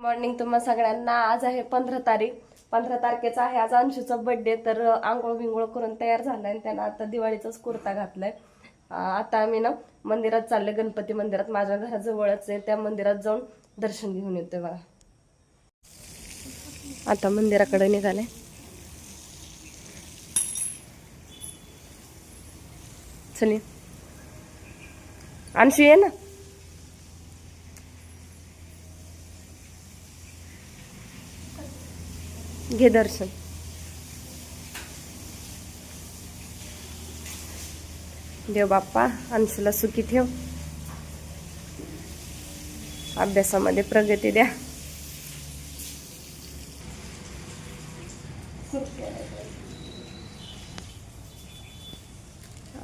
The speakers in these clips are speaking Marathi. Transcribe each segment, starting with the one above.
मॉर्निंग तुम्हा सगळ्यांना. आज आहे पंधरा तारीख. पंधरा तारखेचा आहे आज अंशूचा बड्डे तर आंघोळ बिंघोळ करून तयार झालाय आणि त्यानं आता दिवाळीचाच कुर्ता घातलाय. आता आम्ही ना मंदिरात चालले गणपती मंदिरात. माझ्या घराजवळच आहे. त्या मंदिरात जाऊन दर्शन घेऊन येतोय बघा. आता मंदिराकडे निघाले. चली ये. अंशू ये ना. घे दर्शन. देव बाप्पा अंशूला सुखी ठेव. अभ्यासामध्ये प्रगती द्या.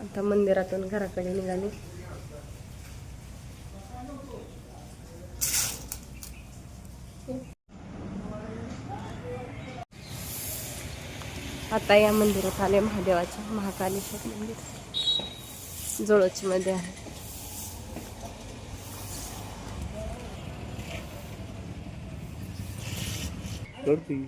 आता मंदिरातून घराकडे निघाली. आता या मंदिरात आले महादेवाच्या महाकालेश्वर मंदिर जोळची मध्ये आहे. करती.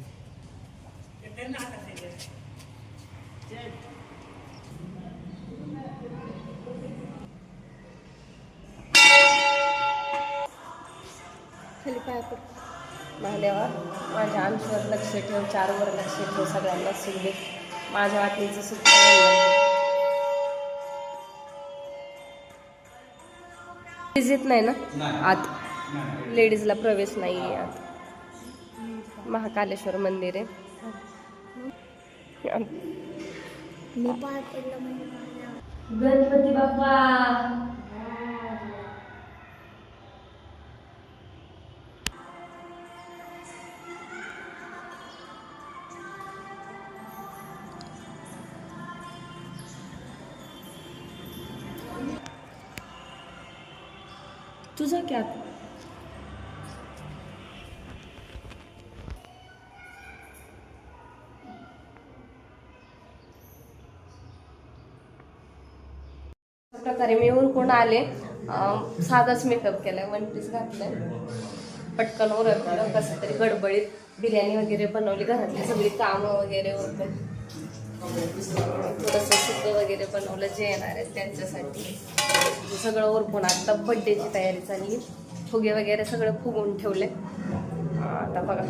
खाली पाय पड. महादेवा माझ्या अंशावर लक्ष ठेव चारवर लक्ष ठेव सगळ्यांना दे माझ्या वाटणीचं सुख येत नाही ना? आत. लेडीजला प्रवेश नाही आहे आत. महाकालेश्वर मंदिर आहे. गणपती बाप्पा! तुझं क्या प्रकारे मी उरकून आले. साधाच मेकअप केलाय वन पीस घातलाय. पटकन उरकलं कसं तरी गडबडीत बिर्याणी वगैरे बनवली घरातली सगळी कामं वगैरे उरकून थोडंसं सुकं वगैरे बनवलं जे येणार आहेत त्यांच्यासाठी. सगळं उरकून आता बड्डेची तयारी चालली फुगे वगैरे सगळं फुगून ठेवले आता बघा.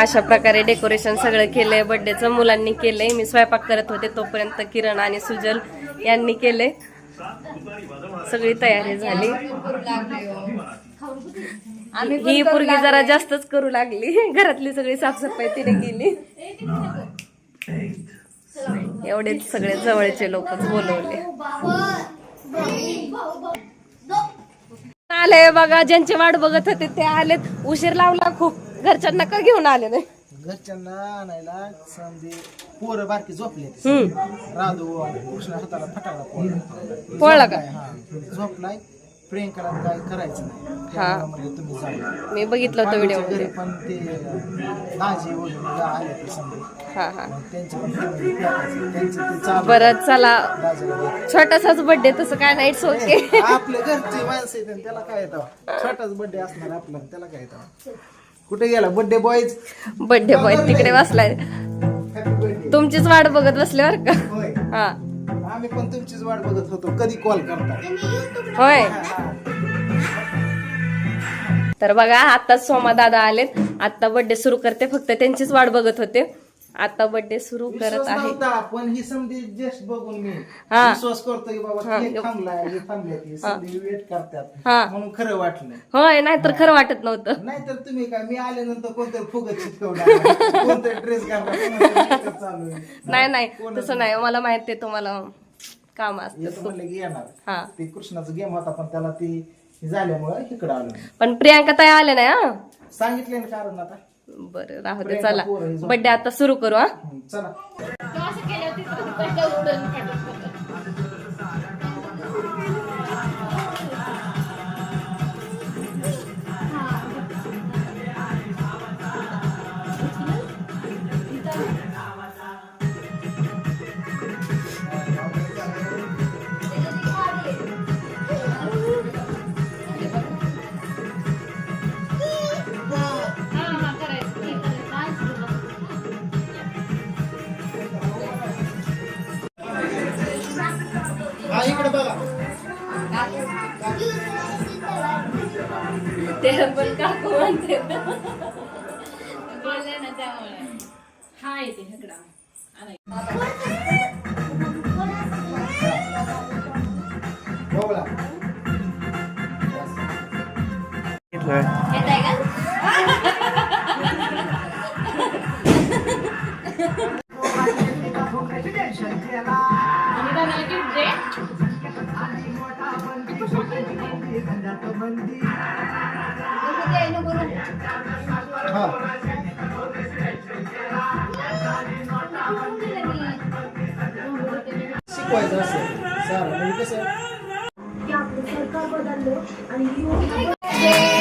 अशा प्रकारे डेकोरेशन सगळं केलंय. बड्डेचं मुलांनी केलंय. मी स्वयंपाक करत होते तोपर्यंत किरण आणि सुजल यांनी केले सगळी तयारी झाली. ही पोरगी जरा जास्तच करू लागली. घरातली सगळी साफसफाई तिने केली. एवढे सगळे जवळचे लोकच बोलवले. आले बघा ज्यांची वाट बघत होते ते आलेत. उशीर लावला खूप. घरच्यांना का घेऊन आले नाही? घरच्यांना आणायला समजे पोरं बारकी झोपले राधू कृष्ण हाताला फटाकडा पोळला पोळला का? हा. झोपलाय. प्रियंकाला काय करायचं नाही. त्यामुळे म्हणजे तुम्ही मी बघितलं होतं व्हिडिओमध्ये. पण ते दाजी वगैरे आले ते समजे. हा हा. मग त्यांचे पण family pack आहे. त्यांचं ते चालू बरं चला. दाजीला. छोटासाच बर्थडे तसं काय नाही इट्स ओके आपल्या घरची माणसं आहेत आणि त्याला काय येतं? छोटाच बर्थडे असणार आपला त्याला काय येतं? कुठे गेला? बर्थडे बॉयज बर्थडे बॉय तिकडे बसलाय. हॅपी बर्थडे तुमचीच वाट बघत बसले बर का? होय. हा. आम्ही पण तुमचीच वाट बघत होतो. कधी कॉल करता? होय. तर बघा आताच सोमा दादा आलेत. आता बर्थडे सुरू करते फक्त त्यांचीच वाट बघत होते. आता बर्थडे सुरू करत आहे. नव्हता पण ही समधी जस्ट बघून मी हा. विश्वास करतो की बाबा केक थांबलाय हे थांबले ती समधी वेट करतात. हा. म्हणून खरं वाटलं. होय नाहीतर खरं वाटत नव्हतं. नाहीतर तुम्ही काय मी आल्यानंतर कोणतरी फुगत चिटकवणार कोणतरी ड्रेस कोणाचं makeup चालू आहे. नाही नाही तसं नाही. मला माहिती आहे तुम्हाला काम असतं येतं म्हणलं की येणार. हा. ते कृष्णाचा गेम होता पण त्याला ती हे झाल्यामुळे इकडं आलो पण प्रियांका ताई आले नाही हा? सांगितले ना कारण आता. बरं राहू दे चला. ही बर्थडे आता सुरू करू हा. हं, ते पण काकू म्हणते. बोलले ना त्यामुळे. हा येते हेकडा घेतलं हा. शिकवायचं असं सारं म्हणजे कसं? की आपलं सरकार बदललं आणि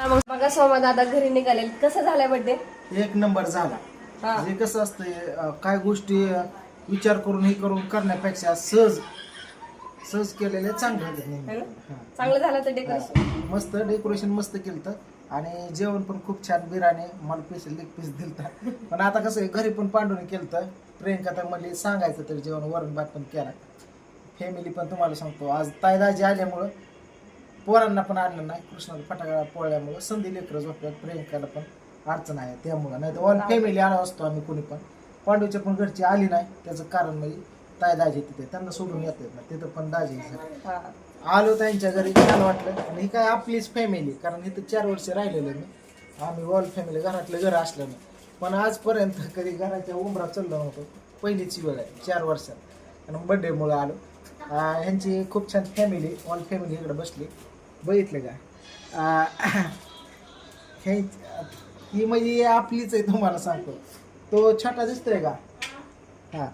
मग बघा सोमा दादा घरी निघाले कसं झालाय बर्थडे एक नंबर झाला. हा. म्हणजे कसं असतंय अं, काय गोष्टी अं, विचार करून हे करून करण्यापेक्षा सहज सहज केलेले चांगले. चांगलं झालं तर डेकोरेशन मस्त डेकोरेशन मस्त केलं आणि जेवण पण खूप छान बिराने मला स्पेशल लेग पीस दिलता. पण आता कसं आहे घरी पण पांडून केलं प्रियंका तर म्हणली सांगायचं तर जेवण वरण भात पण केला. फॅमिली पण तुम्हाला सांगतो. आज तायदाजी आल्यामुळं पोरांना पण आणलं नाही. कृष्णाला फटाका पोळल्यामुळं संधी लेकरं झोपल्यात प्रियंकाला पण अडचण आहे त्यामुळं. नाही तर ऑल फॅमिली आला असतो आम्ही कोणी पण. पांडूच्या पण घरची आली नाही. त्याचं कारण म्हणजे ताय दाजी तिथे त्यांना सोडून येत ना तिथं पण दाजी. हा. आलो त्यांच्या घरी छान वाटलं. आणि ही काय आपलीच फॅमिली कारण इथं चार वर्ष राहिलेलो मी. आम्ही ऑल फॅमिली घरातलं घर असलं नाही. पण आजपर्यंत कधी घराच्या उमरा चाललो नव्हतो. पहिलीच वेळ आहे चार वर्षात. आणि बड्डेमुळे आलो. अं, ह्यांची खूप छान फॅमिली ऑल फॅमिली इकडे बसली. बघितलं का? अं, हे ही म्हणजे आपलीच आहे तुम्हाला सांगतो. तो छोटा दिसतोय का? हा.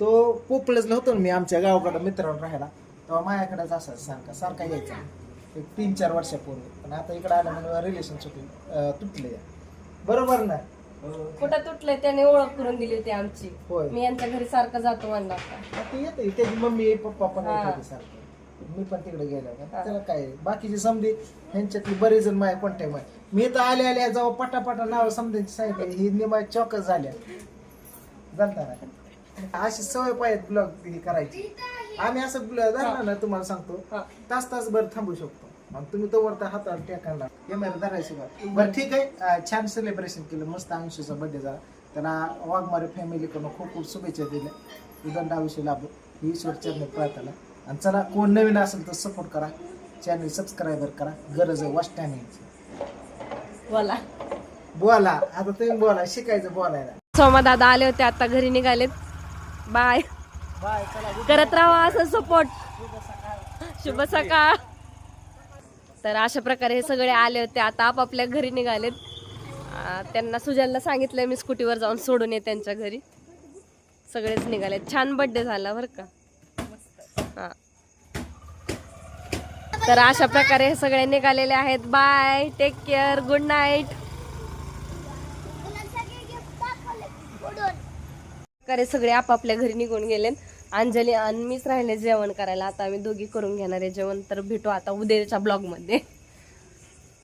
तो पोपळसला होतो ना मी आमच्या गावाकडं मित्रांवर राहायला. तेव्हा माझ्याकडेच असायचा सारखा सारखा यायचा. एक तीन चार वर्षापूर्वी. पण आता इकडं आल्यामुळे रिलेशन तुटले बरोबर ना? कुठं तुटलंय त्याने ओळख करून दिली होती आमची. होय. मी यांच्या घरी सारखं जातो म्हणला होता आता येते त्याची मम्मी पप्पा पण हा. सारखं. मी पण तिकडे गेलो का त्याला काय आहे. बाकीची समधी ह्यांच्यातली बरेच जण माझ्या कॉन्टॅक्टमध्ये मी तर आल्या आल्या जाऊ पटापटा नाव समजायची सांगितलं ही निमा चौकच झाल्या. जाणता ना? अशी सवय पाहिजे ब्लॉग करायची. आम्ही असं ब्लॉग ना तुम्हाला सांगतो. हा. तास तास भर थांबू शकतो. आणि तुम्ही तो वरता हातावर टेकायला कॅमेरा धरायची बरं. बरं ठीक आहे. छान सेलिब्रेशन केलं. मस्त ऐंशीचा बर्थडे झाला. त्यांना वाघमारे फॅमिलीकडून खूप खूप शुभेच्छा दिल्या. उदंड आयुष्य लाभो. ही ईश्वर चरणी प्रार्थना आणि चला कोण नवीन असेल तर सपोर्ट करा. चॅनल सबस्क्राईबर करा. गरज आहे वाच टायमिंगची बोला. बोला. आता तुम्ही बोला. शिकायचं बोलायला. सोमा दादा आले होते आता घरी निघालेत. बाय बाय चला करत राहा असं सपोर्ट शुभ सकाळ. तर अशा प्रकारे हे सगळे आले होते. आता आपापल्या घरी निघालेत. त्यांना सुजलला सांगितलंय मी स्कूटीवर जाऊन सोडून ये त्यांच्या घरी. सगळेच निघाले छान बर्थडे झाला बरं का. हा. तर अशा प्रकारे हे सगळे निघालेले आहेत. Bye take care good night प्रकारे सगळे आपापल्या घरी निघून गेले अंजली आणि मीच राहिले जेवण करायला. आता आम्ही दोघी करून घेणार आहे जेवण. तर भेटू आता उद्याच्या ब्लॉगमध्ये.